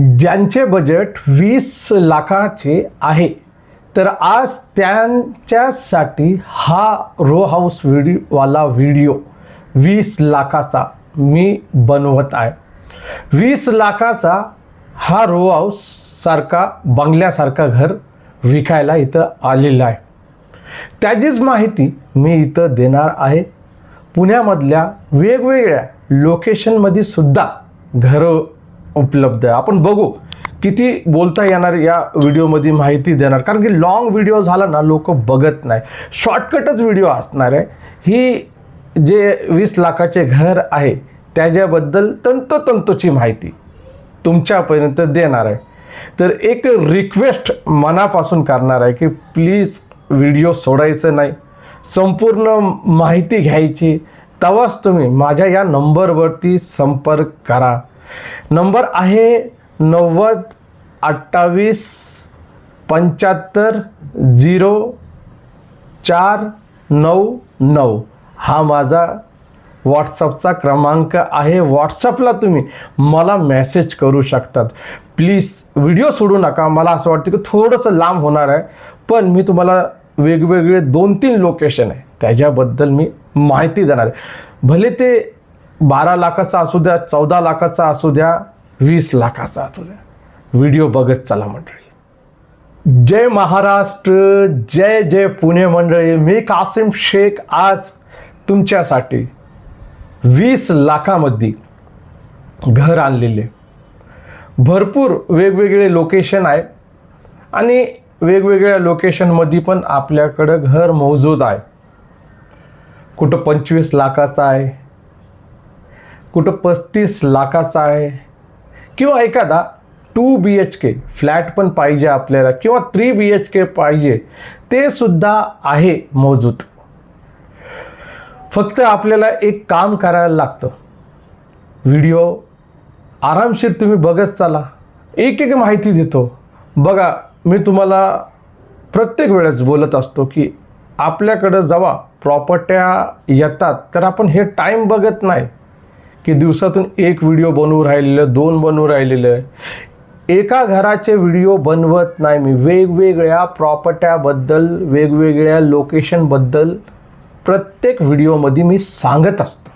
ज्यांचे बजेट वीस लाखाचे आहे. तर आज त्यांच्यासाठी हा रो हाऊस व्हिडिओवाला व्हिडिओ वीस लाखाचा मी बनवत आहे. वीस लाखाचा हा रो हाऊस सारखा बंगल्यासारखा घर विकायला इथं आलेला आहे. त्याचीच माहिती मी इथं देणार आहे. पुण्यामधल्या वेगवेगळ्या लोकेशनमध्ये सुद्धा घरं उपलब्ध आहे. आपण बघू किती बोलता येणार या व्हिडिओमध्ये माहिती देणार. कारण की लॉंग व्हिडिओ झाला ना लोक बघत नाही. शॉर्टकटच व्हिडिओ असणार आहे. ही जे वीस लाखाचे घर आहे त्याच्याबद्दल तंतोतंतोची माहिती तुमच्यापर्यंत देणार आहे. तर एक रिक्वेस्ट मनापासून करणार आहे की प्लीज व्हिडिओ सोडायचं नाही. संपूर्ण माहिती घ्यायची. तेव्हाच तुम्ही माझ्या या नंबरवरती संपर्क करा. नंबर आहे नव्वद अठ्ठावीस पंच्याहत्तर झिरो चार नऊ नऊ. हा माझा व्हॉट्सअपचा क्रमांक आहे. व्हॉट्सअपला तुम्ही मला मेसेज करू शकतात. प्लीज व्हिडिओ सोडू नका. मला असं वाटतं की थोडंसं लांब होणार आहे पण मी तुम्हाला वेगवेगळे दोन तीन लोकेशन आहे. त्याच्याबद्दल मी माहिती देणार आहे. भले ते बारा लाखाचा असू द्या चौदा लाखाचा असू द्या वीस लाखाचा असू द्या. व्हिडिओ बघत चला मंडळी. जय महाराष्ट्र जय जय पुणे मंडळी. मी कासिम शेख आज तुमच्यासाठी वीस लाखामध्ये घर आणलेले. भरपूर वेगवेगळे लोकेशन आहे आणि वेगवेगळ्या लोकेशनमध्ये पण आपल्याकडं घर मौजूद आहे. कुठं पंचवीस लाखाचं आहे कुठं पस्तीस लाखाचा आहे. किंवा एखादा two B H K flat पण पाहिजे आपल्याला किंवा थ्री बी एच के पाहिजे ते सुद्धा आहे मौजूद. फक्त आपल्याला एक काम करायला लागतं. व्हिडिओ आरामशीर तुम्ही बघत चला. एक एक माहिती देतो. बघा मी तुम्हाला प्रत्येक वेळेस बोलत असतो की आपल्याकडं जेव्हा प्रॉपर्ट्या येतात तर आपण हे टाईम बघत नाही. की दिवसातून एक व्हिडिओ बनवू राहिलेलं दोन बनवू राहिलेलं. एका घराचे व्हिडिओ बनवत नाही. मी वेगवेगळ्या प्रॉपर्ट्याबद्दल वेगवेगळ्या लोकेशनबद्दल प्रत्येक व्हिडिओमध्ये मी सांगत असतो.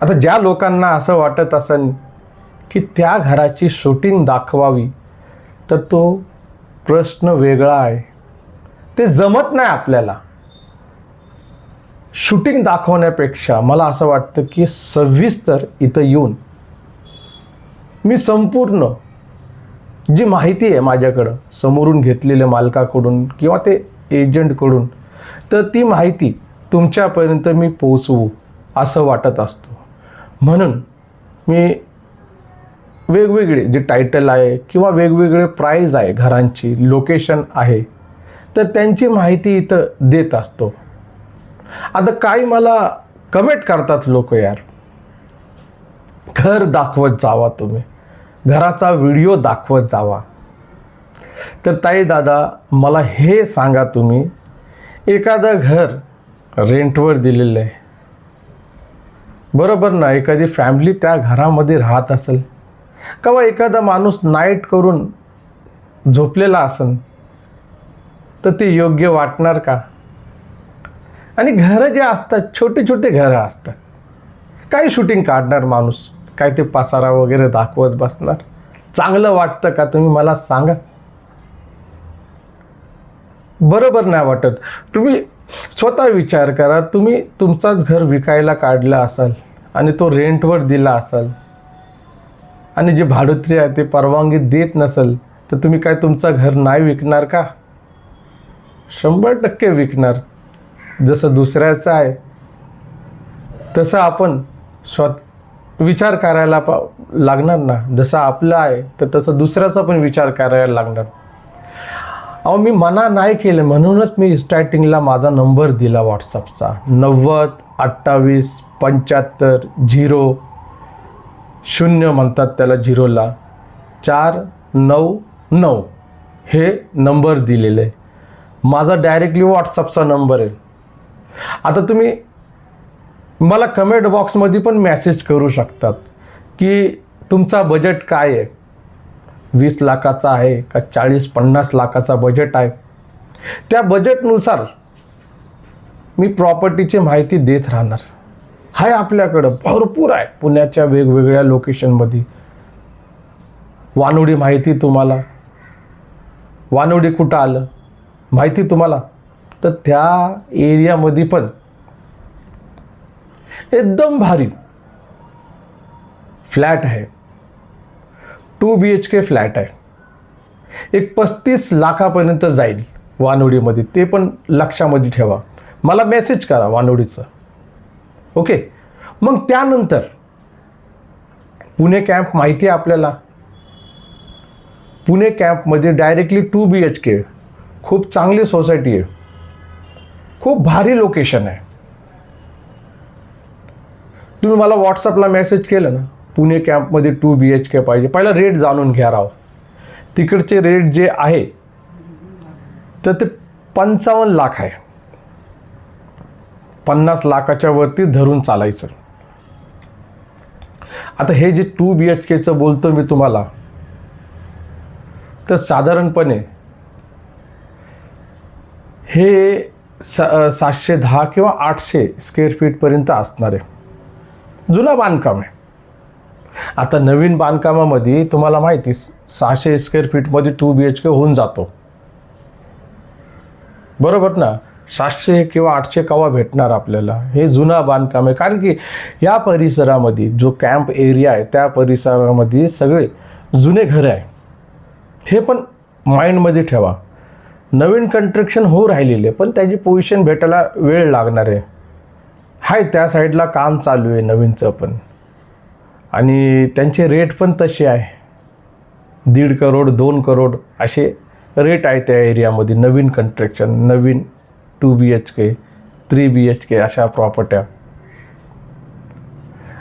आता ज्या लोकांना असं वाटत असेल की त्या घराची शूटिंग दाखवावी तर तो प्रश्न वेगळा आहे. ते जमत नाही आपल्याला. शूटिंग दाखवण्यापेक्षा मला असं वाटतं की सविस्तर इथं येऊन मी संपूर्ण जी माहिती आहे माझ्याकडं समोरून घेतलेल्या मालकाकडून किंवा ते एजंटकडून तर ती माहिती तुमच्यापर्यंत मी पोचवू असं वाटत असतो. म्हणून मी वेगवेगळे जे टायटल आहे किंवा वेगवेगळे प्राईज आहे घरांची लोकेशन आहे तर त्यांची माहिती इथं देत असतो. आता काही मला कमेंट करतात लोक यार. घर दाखवत जावा तुम्ही. घराचा व्हिडिओ दाखवत जावा. तर ताई दादा मला हे सांगा तुम्ही. एखादं घर रेंटवर दिलेलं आहे. बरोबर ना? एखादी फॅमिली त्या घरामध्ये राहत असेल. किंवा एखादा माणूस नाईट करून झोपलेला असेल तर ते योग्य वाटणार का? आणि घरं जे असतात छोटे छोटे घरं असतात. काही शूटिंग काढणार माणूस काय ते पसारा वगैरे दाखवत बसणार. चांगलं वाटतं का तुम्ही मला सांगा? बरोबर नाही वाटत. तुम्ही स्वतः विचार करा तुम्ही तुमचाच घर विकायला काढला असाल आणि तो रेंटवर दिला असाल आणि जे भाडोत्री आहे ते परवानगी देत नसेल तर तुम्ही काय तुमचं घर नाही विकणार का? शंभर टक्के विकणार. जसं दुसऱ्याचं आहे तसं आपण स्वत विचार करायला पा लागणार ना. जसं आपलं आहे तर तसं दुसऱ्याचा पण विचार करायला लागणार. अहो मी मना नाही केलं. म्हणूनच मी स्टार्टिंगला माझा नंबर दिला व्हॉट्सअपचा नव्वद अठ्ठावीस पंच्याहत्तर झिरो शून्य म्हणतात त्याला झिरोला. चार नऊ नऊ हे नंबर दिलेले. आहे माझा डायरेक्टली व्हॉट्सअपचा नंबर आहे. आता तुम्ही मला कमेंट बॉक्समध्ये पण मेसेज करू शकतात की तुमचा बजेट काय आहे? वीस लाखाचा आहे का चाळीस पन्नास लाखाचा बजेट आहे? त्या बजेटनुसार मी प्रॉपर्टीची माहिती देत राहणार. आहे आपल्याकडं भरपूर आहे पुण्याच्या वेगवेगळ्या लोकेशनमध्ये वानोडी माहिती तुम्हाला? वानोडी कुठं आलं? माहिती तुम्हाला? तर त्या एरियामध्ये पण एकदम भारी फ्लॅट आहे. Two B H K flat आहे. एक पस्तीस लाखापर्यंत जाईल वानोडीमध्ये. ते पण लक्षामध्ये ठेवा. मला मेसेज करा वानवडीचं ओके? मग त्यानंतर पुणे कॅम्प माहिती आहे आपल्याला? पुणे कॅम्पमध्ये directly two B H K खूप चांगली सोसायटी आहे. खूप भारी लोकेशन आहे. तुम्ही मला व्हॉट्सअपला मेसेज केलं ना पुणे कॅम्पमध्ये टू बी एच के पाहिजे. पहिला रेट जाणून घ्या राव. तिकडचे रेट जे आहे तर ते पंचावन्न लाख आहे. पन्नास लाखाच्या वरती धरून चालायचं. आता हे जे टू बी एच केचं बोलतो मी तुम्हाला तर साधारणपणे हे सा सातशे दहा किंवा आठशे स्क्वेअर फीटपर्यंत असणार आहे. जुना बांधकाम आहे. आता नवीन बांधकामामध्ये तुम्हाला माहिती सहाशे स्क्वेअर फीटमध्ये टू बी एच के होऊन जातो. बरोबर ना? सातशे किंवा आठशे कवा भेटणार आपल्याला? हे जुना बांधकाम आहे. कारण की या परिसरामध्ये जो कॅम्प एरिया आहे त्या परिसरामध्ये सगळे जुने घरं आहे. हे पण माइंडमध्ये ठेवा. नवीन कन्स्ट्रक्शन होऊ राहिलेले पण त्याची पोझिशन भेटायला वेळ लागणार आहे. हाय त्या साईडला काम चालू आहे नवीनचं पण. आणि त्यांचे रेट पण तसे आहे. दीड करोड दोन करोड असे रेट आहे त्या एरियामध्ये नवीन कन्स्ट्रक्शन नवीन two B H K three B H K अशा प्रॉपर्ट्या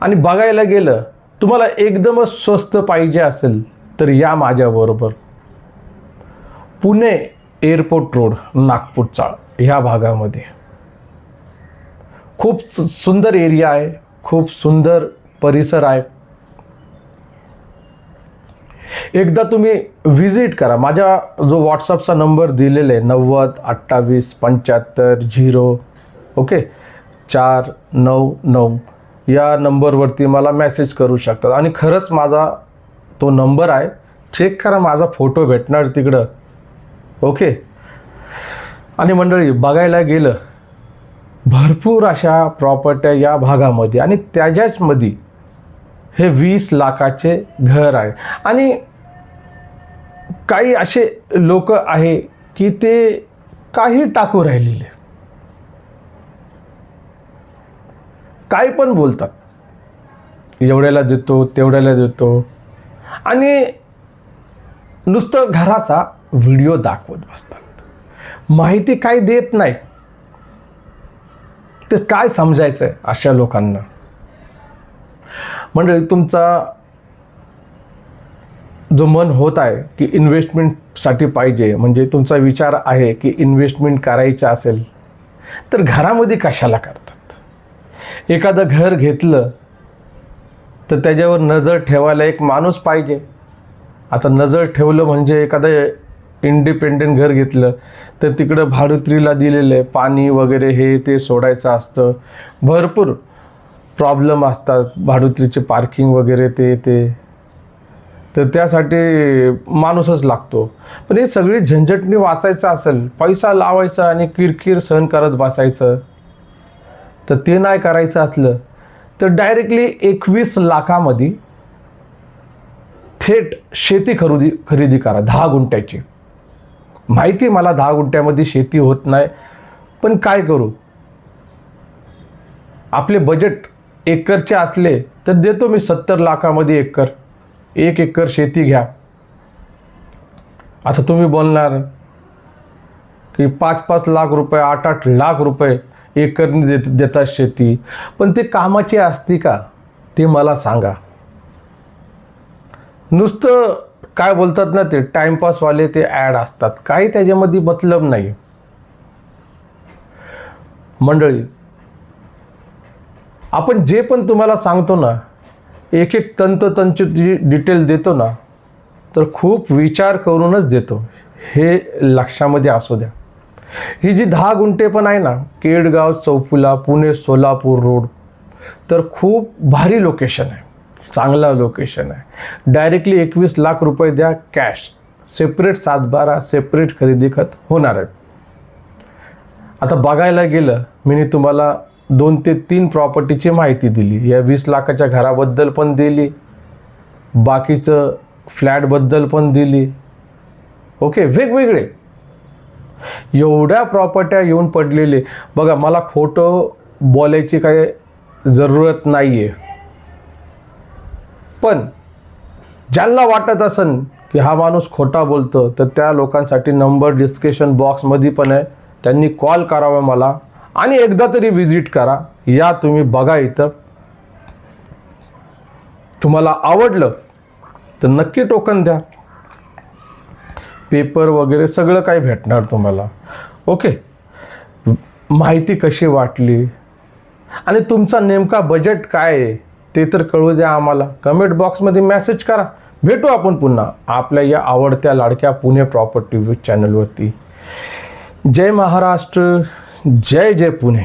आणि बघायला गेलं तुम्हाला एकदमच स्वस्त पाहिजे असेल तर या माझ्याबरोबर पुणे एअरपोर्ट रोड नागपूरचा ह्या भागामध्ये. खूप सुंदर एरिया आहे खूप सुंदर परिसर आहे. एकदा तुम्ही व्हिजिट करा. माझ्या जो व्हॉट्सअपचा नंबर दिलेला आहे नव्वद अठ्ठावीस पंच्याहत्तर झिरो ओके? चार नऊ नऊ. या नंबरवरती मला मेसेज करू शकतात. आणि खरंच माझा तो नंबर आहे. चेक करा माझा फोटो भेटणार तिकडं. ओके. आणि मंडळी बघायला गेलं भरपूर अशा प्रॉपर्ट्या या भागामध्ये आणि त्याच्याचमध्ये हे वीस लाखाचे घर आहे. आणि काही असे लोक आहे की ते काही टाकू राहिलेले. काय पण बोलतात. एवढ्याला देतो तेवढ्याला देतो. आणि नुसतं घराचा व्हिडिओ दाखवत बसतात. माहिती काही देत नाही. तर काय समजायचं आहे अशा लोकांना? म्हणजे तुमचा जो मन होत आहे की इन्व्हेस्टमेंटसाठी पाहिजे म्हणजे तुमचा विचार आहे की इन्व्हेस्टमेंट करायचं असेल तर घरामध्ये कशाला करतात? एखादं घर घेतलं तर त्याच्यावर नजर ठेवायला एक माणूस पाहिजे. आता नजर ठेवलं म्हणजे एखादं इंडिपेंडेंट घर घेतलं. तर तिकडं भाडुत्रीला दिलेलं आहे. पाणी वगैरे हे ते सोडायचं असतं. भरपूर प्रॉब्लेम असतात. भाडुत्रीचे पार्किंग वगैरे ते ते. तर त्यासाठी माणूसच लागतो. पण हे सगळी झंझटणी वाचायचं असेल पैसा लावायचा आणि किरकिर सहन करत बसायचं तर ते नाही करायचं असलं तर डायरेक्टली एकवीस लाखामध्ये थेट शेती खरेदी खरेदी करा. दहा गुंठ्याची. माहिती आहे मला दहा गुंठ्यामध्ये शेती होत नाही. पण काय करू? आपले बजेट एकरचे असले तर देतो मी सत्तर लाखामध्ये एकर. एक एकर शेती घ्या. आता तुम्ही बोलणार की पाच पाच लाख रुपये आठ आठ लाख रुपये एकरने देत देतात शेती. पण ते कामाची असती का? ते मला सांगा. नुसतं काय बोलतात ना ते टाइमपासवाले ते ॲड असतात. काही त्याच्यामध्ये मतलब नाही. मंडळी आपण जे पण तुम्हाला सांगतो ना एक एक तंतोतंत जी डिटेल देतो ना तर खूप विचार करूनच देतो. हे लक्षामध्ये असू द्या. ही जी दहा गुंठे पण आहे ना केडगाव चौफुला पुणे सोलापूर रोड तर खूप भारी लोकेशन आहे. चांगला लोकेशन आहे. डायरेक्टली एकवीस लाख रुपये द्या कॅश सेपरेट सातबारा सेपरेट खरेदी खत होणार आहे. आता बघायला गेलं मी तुम्हाला दोन ते तीन प्रॉपर्टीची माहिती दिली. या वीस लाखाच्या घराबद्दल पण दिली. बाकीचं फ्लॅटबद्दल पण दिली. ओके वेगवेगळे. एवढ्या प्रॉपर्ट्या येऊन पडलेले. बघा मला खोटं बोलायची काही जरूरत नाही आहे पण ज्यांना वाटत असन की हा माणूस खोटा बोलतो तर त्या लोकांसाठी नंबर डिस्क्रिप्शन बॉक्समध्ये पण आहे. त्यांनी कॉल करावा मला आणि एकदा तरी व्हिजिट करा. या तुम्ही बघा इथं. तुम्हाला आवडलं तर नक्की टोकन द्या. पेपर वगैरे सगळं काही भेटणार तुम्हाला. ओके माहिती कशी वाटली? आणि तुमचा नेमका बजेट काय आहे? ते तर कळू द्या आम्हाला. कमेंट बॉक्समध्ये मेसेज करा. भेटू आपण पुन्हा आपल्या या आवडत्या लाडक्या पुणे प्रॉपर्टी न्यूज चॅनलवरती जय महाराष्ट्र जय जय पुणे.